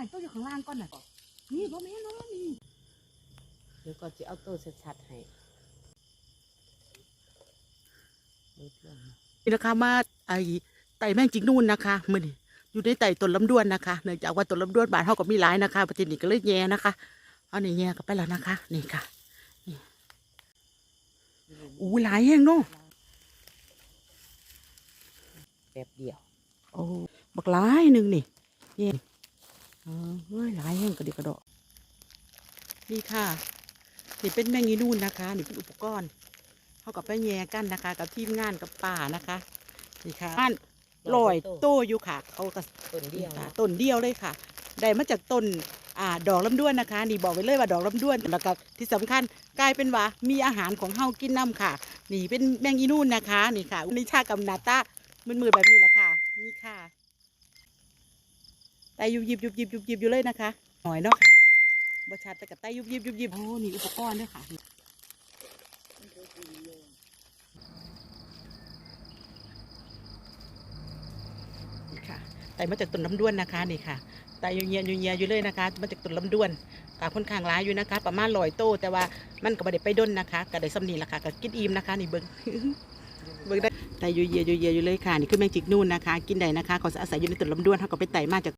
ายตัวอยู่ข้างล่างก่อนน่ะนี่บ่แม่นเนาะนี่เดี๋ยวก่อนจะเอาตัวชัดๆให้เบิดเรื่องนี่นะคะมาไอไต่แมงจิกนู่นนะคะมือนี่อยู่ในไต่ต้นลำดวนนะคะเนื่องจากว่าต้นลำดวนบานเท่ากับมีหลายนะคะประเทศนี้ก็เลยแย่นะคะเอานี่แย่กันไปแล้วนะคะ นี่ค่ะนี่อู้หลายแห้งเนาะแป๊บเดียวโอ้บักหลายหนึ่งนี่นี่ เออเฮ้ยหลายแห้งกระดิกกระดอกนี่ค่ะ นี่เป็นแมงยีนู่นนะคะ นี่เป็นอุปกรณ์เขากับไปแย่กันนะคะ กับทีมงานกับป่านะคะ นี่ค่ะบ้านลอยโตอยู่ค่ะเขาก็ต้นเดียวค่ะต้นเดียวเลยค่ะ ได้มาจากต้นอ่าดอกลำด้วนนะคะ นี่บอกไว้เลยว่าดอกลำด้วนแล้วก็ที่สำคัญกลายเป็นว่ามีอาหารของเฮากินน้ำค่ะ นี่เป็นแมงอีนู่นนะคะ นี่ค่ะนิชากับนาตามือมือๆแบบนี้แหละค่ะ นี่ค่ะไตยุบยิบยุบยิบยุบยิบอยู่เลยนะคะหน่อยเนาะค่ะบชัดแต่กับไตยุบยิบยุบยิบโอ้นี่อุปกรณ์ด้วยค่ะนี่ค่ะไตมาจากต้นลำด้วนนะคะนี่ค่ะไตยูเยียยูเยียอยู่เลยนะคะ มาจากต้นลำด้วนกาค่อนข้างร้ายอยู่นะคะ ประมาณลอยโตแต่ว่ามันก็ไม่ได้ไปด้นนะคะก็ได้สำนีละค่ะก็กินอิ่มนะคะนี่เบิ้งเบิ้งได้ไตยูเยียยูเยียอยู่เลยค่ะนี่คือแมงจิกนู่นนะคะ กินได้นะคะเขาอาศัยอยู่ในต้นลำด้วนเขาก็ไปไตมาจาก